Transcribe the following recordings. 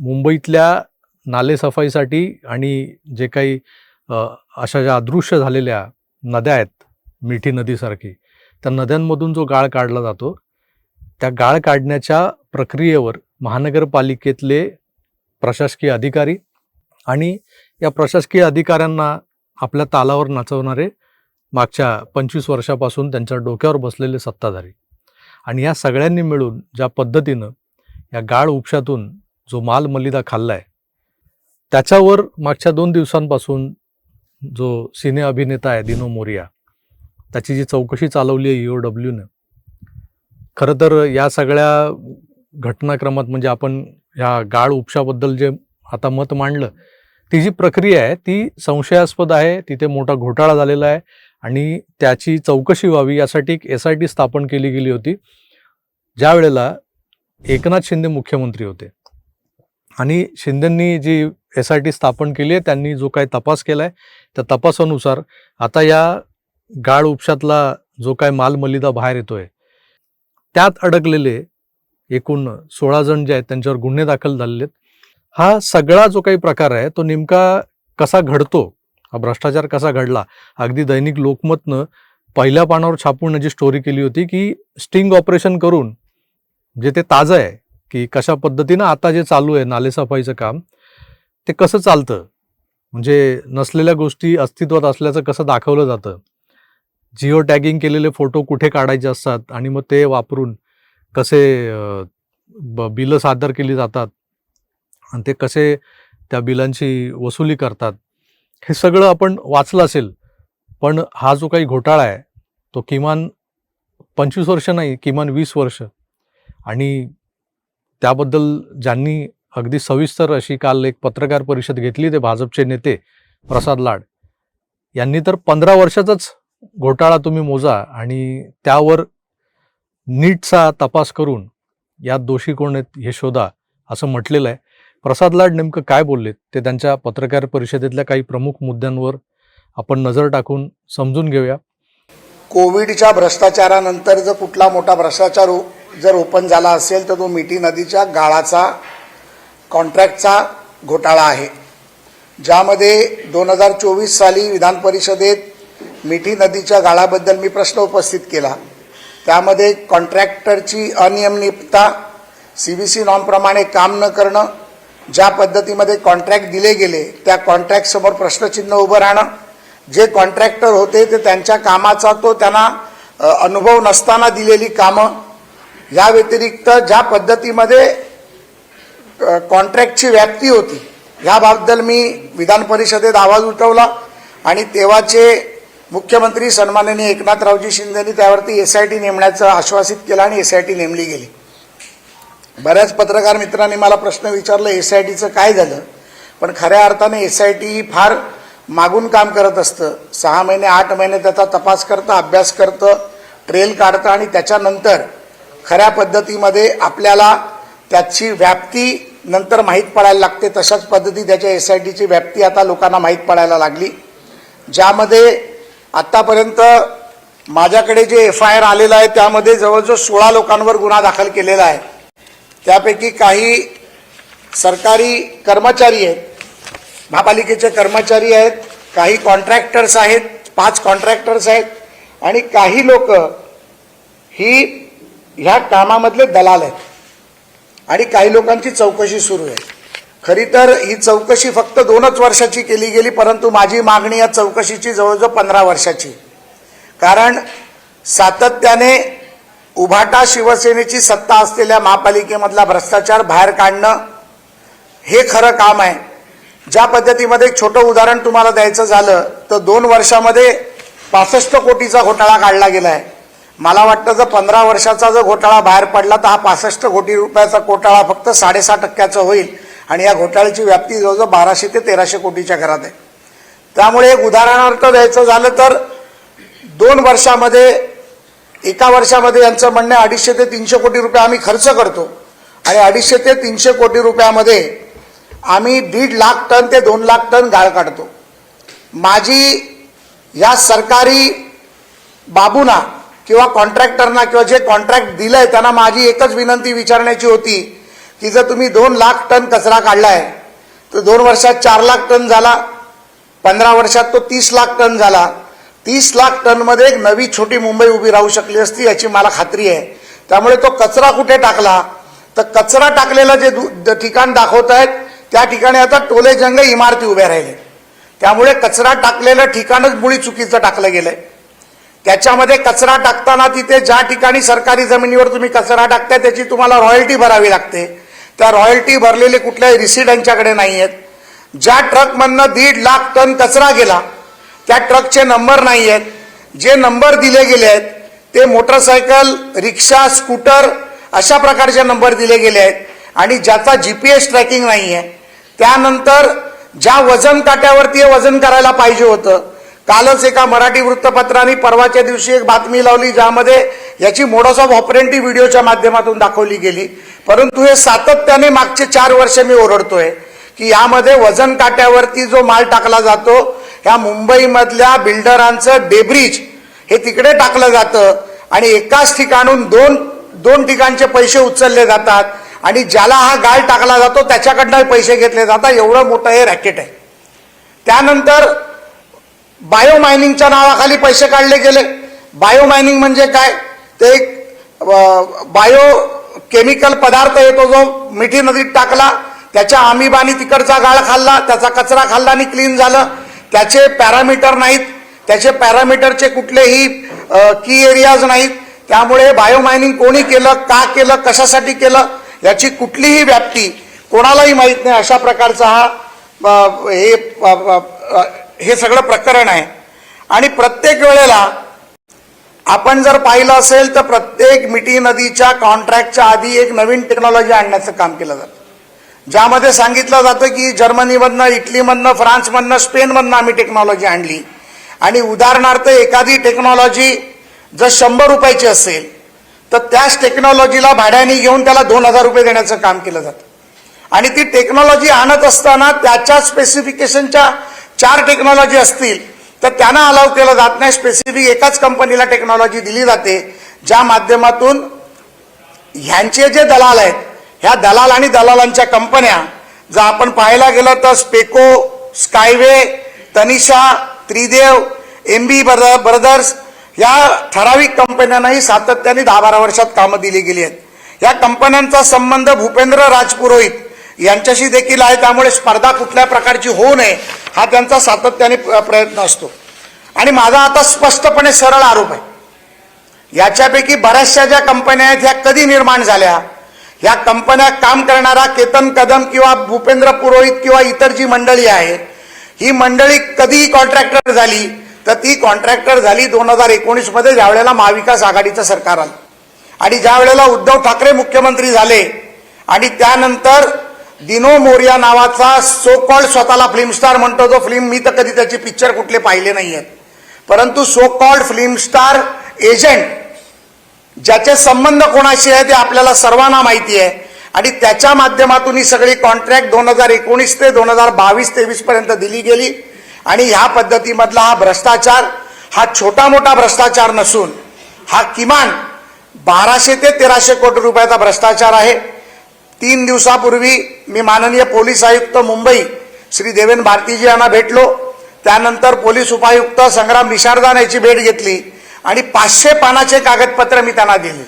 मुंबईतल्या नालेसफाईसाठी आणि जे काही अशा ज्या अदृश्य झालेल्या नद्या आहेत मिठी नदीसारखी त्या नद्यांमधून जो गाळ काढला जातो त्या गाळ काढण्याच्या प्रक्रियेवर महानगरपालिकेतले प्रशासकीय अधिकारी आणि या प्रशासकीय अधिकाऱ्यांना आपल्या तालावर नाचवणारे मागच्या पंचवीस वर्षापासून त्यांच्या डोक्यावर बसलेले सत्ताधारी. आणि या सगळ्यांनी मिळून ज्या पद्धतीनं या गाळ उपशातून जो माल मलिदा खाल्ला आहे त्याच्यावर मागच्या दोन दिवसांपासून जो सिने अभिनेता आहे दिनो मोरिया त्याची जी चौकशी चालवली आहे यू डब्ल्यूनं खरं तर या सगळ्या घटनाक्रमात म्हणजे आपण ह्या गाळ उपशाबद्दल जे आता मत मांडलं ती जी प्रक्रिया आहे ती संशयास्पद आहे तिथे मोठा घोटाळा झालेला आहे आणि त्याची चौकशी व्हावी यासाठी एक एस आय टी स्थापन केली गेली होती ज्या वेळेला एकनाथ शिंदे मुख्यमंत्री होते. आणि शिंदेंनी जी एस आय टी स्थापन केली आहे त्यांनी जो काही तपास केला आहे त्या तपासानुसार आता या गाळ उपशातला जो काय माल मलिदा बाहेर येतोय त्यात अडकलेले एकूण सोळा जण जे आहेत त्यांच्यावर गुन्हे दाखल झालेले आहेत. हा सगळा जो काही प्रकार आहे तो नेमका कसा घडतो हा भ्रष्टाचार कसा घडला अगदी दैनिक लोकमतनं पहिल्या पानावर छापून जी स्टोरी केली होती की स्टिंग ऑपरेशन करून जे ते ताजं आहे की कशा पद्धतीनं आता जे चालू आहे नालेसफाईचं काम ते कसं चालतं? म्हणजे नसलेल्या गोष्टी अस्तित्वात असल्याचं कसं दाखवलं जातं? जिओ टॅगिंग केलेले फोटो कुठे काढायचे असतात आणि मग ते वापरून कसे ब बिलं सादर केली जातात आणि ते कसे त्या बिलांची वसुली करतात हे सगळं आपण वाचलं असेल पण हा जो काही घोटाळा आहे तो किमान पंचवीस वर्ष नाही किमान वीस वर्ष. आणि त्याबद्दल ज्यांनी अगदी सविस्तर अशी काल एक पत्रकार परिषद घेतली ते भाजपचे नेते प्रसाद लाड. यांनी तर पंधरा वर्षाचाच घोटाळा तुम्ही मोजा आणि त्यावर नीटचा तपास करून यात दोषी कोण आहेत हे शोधा असं म्हटलेलं आहे. प्रसाद लाड नेमकं काय बोललेत? ते त्यांच्या पत्रकार परिषदेतल्या काही प्रमुख मुद्द्यांवर आपण नजर टाकून समजून घेऊया. कोविडच्या भ्रष्टाचारानंतर जर कुठला मोठा भ्रष्टाचार हो- जर ओपन झाला असेल तर तो मिठी नदीच्या गाळाचा कॉन्ट्रॅक्टचा घोटाळा आहे. ज्यामध्ये दोन हजार चोवीस साली विधान परिषदेत मिठी नदीच्या गाळाबद्दल मी प्रश्न उपस्थित केला. त्यामध्ये कॉन्ट्रॅक्टरची अनियमितता सी बी सी नॉनप्रमाणे काम न करणं ज्या पद्धतीमध्ये कॉन्ट्रॅक्ट दिले गेले त्या कॉन्ट्रॅक्टसमोर प्रश्नचिन्ह उभं राहणं जे कॉन्ट्रॅक्टर होते ते त्यांच्या कामाचा तो त्यांना अनुभव नसताना दिलेली कामं या व्यतिरिक्त ज्या पद्धतीमध्ये कॉन्ट्रॅक्टची व्याप्ती होती ह्याबद्दल मी विधान परिषदेत आवाज उठवला आणि तेव्हाचे मुख्यमंत्री सन्माननीय एकनाथरावजी शिंदेनी त्यावरती एस आय टी नेमण्याचं आश्वासित केलं आणि एस आय टी नेमली गेली. बऱ्याच पत्रकार मित्रांनी मला प्रश्न विचारला एस आय टीचं काय झालं? पण खऱ्या अर्थाने एस आय टी ही फार मागून काम करत असतं. सहा महिने आठ महिने त्याचा तपास करतं अभ्यास करतं ट्रेल काढतं आणि त्याच्यानंतर खऱ्या पद्धतीमध्ये आपल्याला त्याची व्याप्ती नंतर माहीत पडायला लागते. तशाच पद्धती त्याच्या एस आय टीची व्याप्ती आता लोकांना माहीत पडायला लागली. ज्यामध्ये आत्तापर्यंत माझ्याकडे जे एफ आय आर आलेलं आहे त्यामध्ये जवळजवळ सोळा लोकांवर गुन्हा दाखल केलेला आहे. त्यापैकी काही सरकारी कर्मचारी आहेत महापालिकेचे कर्मचारी आहेत काही कॉन्ट्रॅक्टर्स आहेत पाच कॉन्ट्रॅक्टर्स आहेत आणि काही लोक ही ह्या कामामधले दलाल आहेत. आणि काही लोकांची चौकशी सुरू आहे. खरी तर ही चौकशी फक्त दोनच वर्षाची केली गेली परंतु माझी मागणी या चौकशीची जवळजवळ पंधरा वर्षाची. कारण सातत्याने उभाटा शिवसेनेची सत्ता असलेल्या महापालिकेमधला भ्रष्टाचार बाहेर काढणं हे खरं काम आहे. ज्या पद्धतीमध्ये एक छोटं उदाहरण तुम्हाला द्यायचं झालं तर दोन वर्षामध्ये पासष्ट कोटीचा घोटाळा काढला गेला आहे मला वाटतं जर पंधरा वर्षाचा जर घोटाळा बाहेर पडला तर हा पासष्ट कोटी रुपयाचा घोटाळा फक्त साडेसहा टक्क्याचा होईल. आणि या घोटाळ्याची व्याप्ती जवळजवळ बाराशे ते तेराशे कोटीच्या घरात आहे. त्यामुळे एक उदाहरणार्थ द्यायचं झालं तर दोन वर्षामध्ये एका वर्षामध्ये यांचं म्हणणं आहे अडीचशे ते तीनशे कोटी रुपये आम्ही खर्च करतो. आणि अडीचशे ते तीनशे कोटी रुपयामध्ये आम्ही दीड लाख टन ते दोन लाख टन गाळ काढतो. माझी या सरकारी बाबूंना किंवा कॉन्ट्रॅक्टरना किंवा जे कॉन्ट्रॅक्ट दिलंय त्यांना माझी एकच विनंती विचारण्याची होती की जर तुम्ही दोन लाख टन कचरा काढलाय तर दोन वर्षात चार लाख टन झाला पंधरा वर्षात तो तीस लाख टन झाला. तीस लाख टनमध्ये एक नवी छोटी मुंबई उभी राहू शकली असती याची मला खात्री आहे. त्यामुळे तो कचरा कुठे टाकला? तर कचरा टाकलेलं जे दु- ठिकाण दाखवत आहेत त्या ठिकाणी आता टोले जंग इमारती उभ्या राहिले त्यामुळे कचरा टाकलेलं ठिकाणच मुळी चुकीचं टाकलं गेलंय. त्याच्यामध्ये कचरा टाकताना तिथे ज्या ठिकाणी सरकारी जमिनीवर तुम्ही कचरा टाकताय त्याची तुम्हाला रॉयल्टी भरावी लागते. त्या रॉयल्टी भरलेले कुठल्याही रिसीट यांच्याकडे नाही आहेत ज्या ट्रकमधनं दीड लाख टन कचरा गेला त्या ट्रकचे नंबर नाही आहेत जे नंबर दिले गेले आहेत ते मोटरसायकल रिक्षा स्कूटर अशा प्रकारचे नंबर दिले गेले आहेत. आणि ज्याचा जी पी एस ट्रॅकिंग नाही आहे त्यानंतर ज्या वजन काट्यावरती हे वजन करायला पाहिजे होतं कालच एका मराठी वृत्तपत्राने परवाच्या दिवशी एक बातमी लावली ज्यामध्ये याची मोडस ऑफ ऑपरेंटी व्हिडिओच्या माध्यमातून दाखवली गेली. परंतु हे सातत्याने मागचे चार वर्ष मी ओरडतोय की यामध्ये वजन काट्यावरती जो माल टाकला जातो ह्या मुंबईमधल्या बिल्डरांचं डेब्रिज हे तिकडे टाकलं जातं आणि एकाच ठिकाणून दोन दोन ठिकाणचे पैसे उचलले जातात आणि ज्याला हा गाळ टाकला जातो त्याच्याकडनं पैसे घेतले जातात. एवढं मोठं हे रॅकेट आहे. त्यानंतर बायो मायनिंगच्या नावाखाली पैसे काढले गेले. बायो मायनिंग म्हणजे काय? ते एक बायो केमिकल पदार्थ येतो जो मिठी नदीत टाकला त्याच्या आमिबानी तिकडचा गाळ खाल्ला त्याचा कचरा खाल्ला आणि क्लीन झालं. त्याचे पॅरामीटर नाहीत. त्याचे पॅरामीटरचे कुठलेही की एरियाज नाहीत. त्यामुळे बायो मायनिंग कोणी केलं का केलं कशासाठी केलं याची कुठलीही व्याप्ती कोणालाही माहीत नाही. अशा प्रकारचा हा हे हे सगळं प्रकरण आहे. आणि प्रत्येक वेळेला आपण जर पाहिलं असेल तर प्रत्येक मिठी नदीच्या कॉन्ट्रॅक्टच्या आधी एक नवीन टेक्नॉलॉजी आणण्याचं काम केलं जातं. ज्यामध्ये सांगितलं जातं की जर्मनीमधनं इटलीमधनं फ्रान्समधनं स्पेनमधनं आम्ही टेक्नॉलॉजी आणली. आणि उदाहरणार्थ एखादी टेक्नॉलॉजी जर शंभर रुपयाची असेल तर त्याच टेक्नॉलॉजीला भाड्याने घेऊन त्याला दोन हजार रुपये देण्याचं काम केलं जातं. आणि ती टेक्नॉलॉजी आणत असताना त्याच्या स्पेसिफिकेशनच्या चार टेक्नॉलॉजी असतील तर त्यांना अलाव केलं जात नाही. स्पेसिफिक एकाच कंपनीला टेक्नॉलॉजी दिली जाते ज्या माध्यमातून ह्यांचे जे दलाल आहेत ह्या दलाल आणि दलालांच्या कंपन्या जर आपण पाहायला गेलं तर Speco Skyway Tanisha Tridev M B brothers या ठराविक कंपन्यांनाही सातत्याने दहा बारा वर्षात कामं दिली गेली आहेत. या कंपन्यांचा संबंध भूपेंद्र राजपुरोहित यांच्याशी देखील आहे. त्यामुळे स्पर्धा कुठल्या प्रकारची होऊ नये हा त्यांचा सातत्याने प्रयत्न असतो. आणि माझा आता स्पष्टपणे सरळ आरोप आहे. याच्यापैकी बऱ्याचशा ज्या कंपन्या आहेत ह्या कधी निर्माण झाल्या? ह्या कंपन्या काम करणारा केतन कदम किंवा भूपेंद्र पुरोहित किंवा इतर जी मंडळी आहे ही मंडळी कधी कॉन्ट्रॅक्टर झाली तर ती कॉन्ट्रॅक्टर झाली दोन हजार एकोणीसमध्ये ज्यावेळेला महाविकास आघाडीचं सरकार आलं. आणि ज्या वेळेला उद्धव ठाकरे मुख्यमंत्री झाले आणि त्यानंतर दिनो मोरिया नावाचा सो कॉल्ड स्वतःला फिल्म स्टार म्हणतो जो फिल्म मी तर कधी त्याचे पिक्चर कुठले पाहिले नाही आहेत परंतु so called film star agent ज्याचे संबंध कोणाशी आहे ते आपल्याला सर्वांना माहिती आहे. आणि त्याच्या माध्यमातून ही सगळी कॉन्ट्रॅक्ट दोन हजार एकोणीस ते दोन हजार बावीस तेवीस पर्यंत दिली गेली. आणि ह्या पद्धतीमधला हा भ्रष्टाचार हा छोटा मोठा भ्रष्टाचार नसून हा किमान बाराशे ते तेराशे कोटी रुपयाचा भ्रष्टाचार आहे. तीन दिवसापूर्वी मी माननीय पोलीस आयुक्त मुंबई श्री देवेन भारतीजी यांना भेटलो. त्यानंतर पोलीस उपायुक्त संग्राम निशारदान याची भेट घेतली आणि पाचशे पानाचे कागदपत्र मी त्यांना दिले.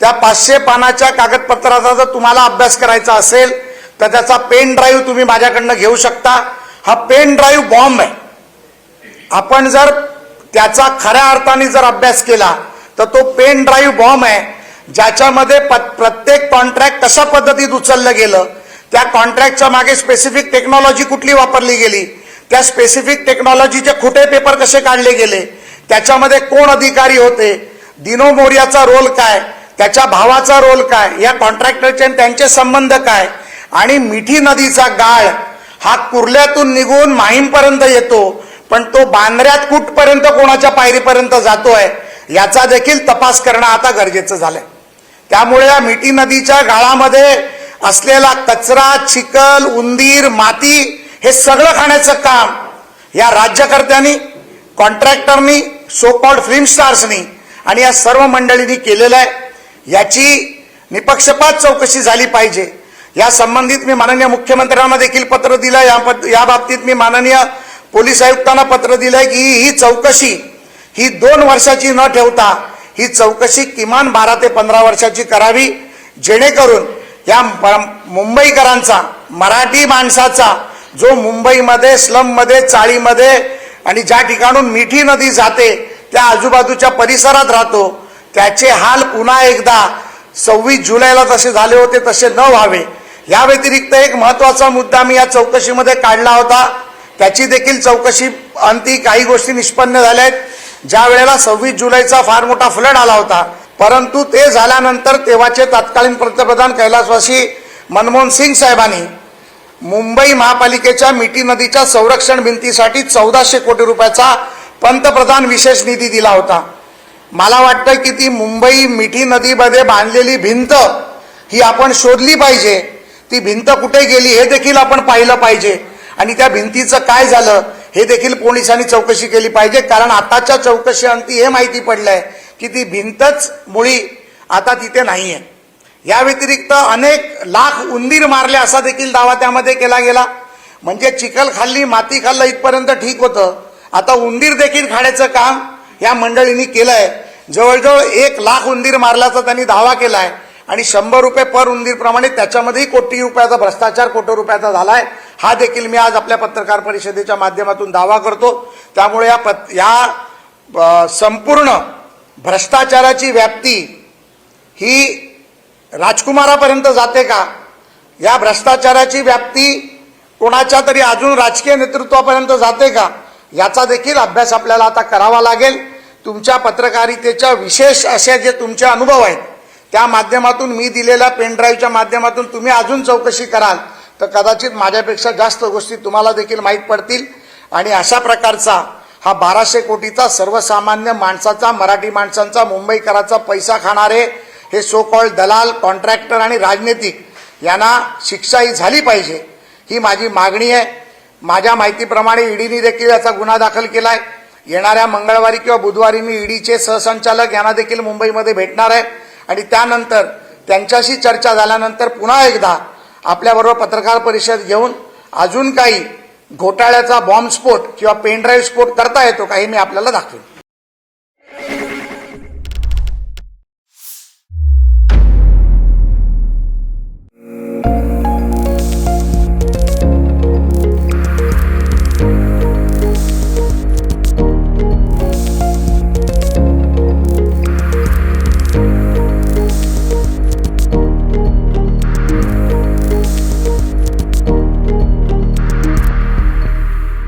त्या पाचशे पानाच्या कागदपत्राचा जर तुम्हाला अभ्यास करायचा असेल तर त्याचा पेन ड्राईव्ह तुम्ही माझ्याकडनं घेऊ शकता. हा पेन ड्राईव्ह बॉम्ब आहे. आपण जर त्याचा खऱ्या अर्थाने जर अभ्यास केला तर तो पेन ड्राईव्ह बॉम्ब आहे. ज्याच्यामध्ये प्रत्येक कॉन्ट्रॅक्ट कशा पद्धतीत उचललं गेलं. त्या कॉन्ट्रॅक्टच्या मागे स्पेसिफिक टेक्नॉलॉजी कुठली वापरली गेली? त्या स्पेसिफिक टेक्नॉलॉजीचे खोटे पेपर कसे काढले गेले? त्याच्यामध्ये कोण अधिकारी होते? दिनो मोर्याचा रोल काय? त्याच्या भावाचा रोल काय? या कॉन्ट्रॅक्टरचे त्यांचे संबंध काय? आणि मिठी नदीचा गाळ हा कुर्ल्यातून निघून माहीमपर्यंत येतो पण तो बांद्र्यात कुठपर्यंत कोणाच्या पायरीपर्यंत जातोय याचा देखील तपास करणं आता गरजेचं झालंय. त्यामुळे या मिठी नदीच्या गाळामध्ये असलेला कचरा चिखल उंदीर माती हे सगळं खाण्याचं काम या राज्यकर्त्यांनी कॉन्ट्रॅक्टरनी सोकॉल्ड फिल्म स्टार्सनी आणि या सर्व मंडळींनी केलेलं आहे. याची निपक्षपात चौकशी झाली पाहिजे. या संबंधित मी माननीय मुख्यमंत्र्यांना देखील पत्र दिलं या पद- या बाबतीत मी माननीय पोलीस आयुक्तांना पत्र दिलंय की ही चौकशी ही दोन वर्षाची न ठेवता ही चौकशी किमान बारा ते पंधरा वर्षाची करावी जेणेकरून या मुंबईकरांचा मराठी माणसाचा जो मुंबईमध्ये स्लममध्ये चाळीमध्ये आणि ज्या ठिकाणून मिठी नदी जाते त्या आजूबाजूच्या परिसरात राहतो त्याचे हाल पुन्हा एकदा सव्वीस जुलैला जसे झाले होते तसे न व्हावे. या व्यतिरिक्त एक महत्त्वाचा मुद्दा मी या चौकशीमध्ये काढला होता. त्याची देखील चौकशी अंती काही गोष्टी निष्पन्न झाल्या आहेत. ज्या वेळेला सव्वीस जुलैचा फार मोठा फ्लड आला होता परंतु ते झाल्यानंतर तेव्हाचे तत्कालीन पंतप्रधान कैलासवासी मनमोहन सिंग साहेबांनी मुंबई महापालिकेच्या मिठी नदीच्या संरक्षण भिंतीसाठी चौदाशे कोटी रुपयाचा पंतप्रधान विशेष निधी दिला होता. मला वाटतं की ती मुंबई मिठी नदीमध्ये बांधलेली भिंत ही आपण शोधली पाहिजे. ती भिंत कुठे गेली हे देखील आपण पाहिलं पाहिजे. आणि त्या भिंतीचं काय झालं? हे देखील पोलिसांनी चौकशी केली पाहिजे. कारण आताच्या चौकशी अंती हे माहिती पडलंय की ती भिंतच मुळी आता तिथे नाही आहे या व्यतिरिक्त अनेक लाख उंदीर मारले असा देखील दावा त्यामध्ये केला गेला. म्हणजे चिखल खाल्ली माती खाल्लं इथपर्यंत ठीक होतं. आता उंदीर देखील खाण्याचं काम या मंडळींनी केलं आहे जवळजवळ एक लाख उंदीर मारल्याचा त्यांनी दावा आहे आणि शंभर रुपये पर उंदीरप्रमाणे त्याच्यामध्येही कोटी रुपयाचा भ्रष्टाचार कोटी रुपयाचा झाला आहे हा देखील मी आज आपल्या पत्रकार परिषदेच्या माध्यमातून दावा करतो. त्यामुळे या पत या संपूर्ण भ्रष्टाचाराची व्याप्ती ही राजकुमारापर्यंत जाते का? या भ्रष्टाचाराची व्याप्ती कोणाच्या तरी अजून राजकीय नेतृत्वापर्यंत जाते का? याचा देखील अभ्यास आपल्याला आता करावा लागेल. तुमच्या पत्रकारितेच्या विशेष असे जे तुमचे अनुभव आहेत त्या माध्यमातून मी दिलेल्या पेनड्राईव्हच्या माध्यमातून तुम्ही अजून चौकशी कराल. तर कदाचित माझ्यापेक्षा जास्त गोष्टी तुम्हाला देखील माहीत पडतील. आणि अशा प्रकारचा हा बाराशे कोटीचा सर्वसामान्य माणसाचा मराठी माणसांचा मुंबईकराचा पैसा खाणारे हे सो कॉल दलाल कॉन्ट्रॅक्टर आणि राजनीतिक यांना शिक्षा ही झाली पाहिजे. ही माझी मागणी आहे. माझ्या माहितीप्रमाणे ईडीने देखील याचा गुन्हा दाखल केला आहे येणाऱ्या मंगळवारी किंवा बुधवारी मी ईडीचे सहसंचालक यांना देखील मुंबईमध्ये भेटणार आहे. आणि त्यानंतर त्यांच्याशी चर्चा झाल्यानंतर पुन्हा एकदा आपल्याबरोबर पत्रकार परिषद घेऊन अजून काही घोटाळ्याचा बॉम्बस्फोट किंवा पेनड्राईव्ह स्फोट करता येतो काही मी आपल्याला दाखवेन.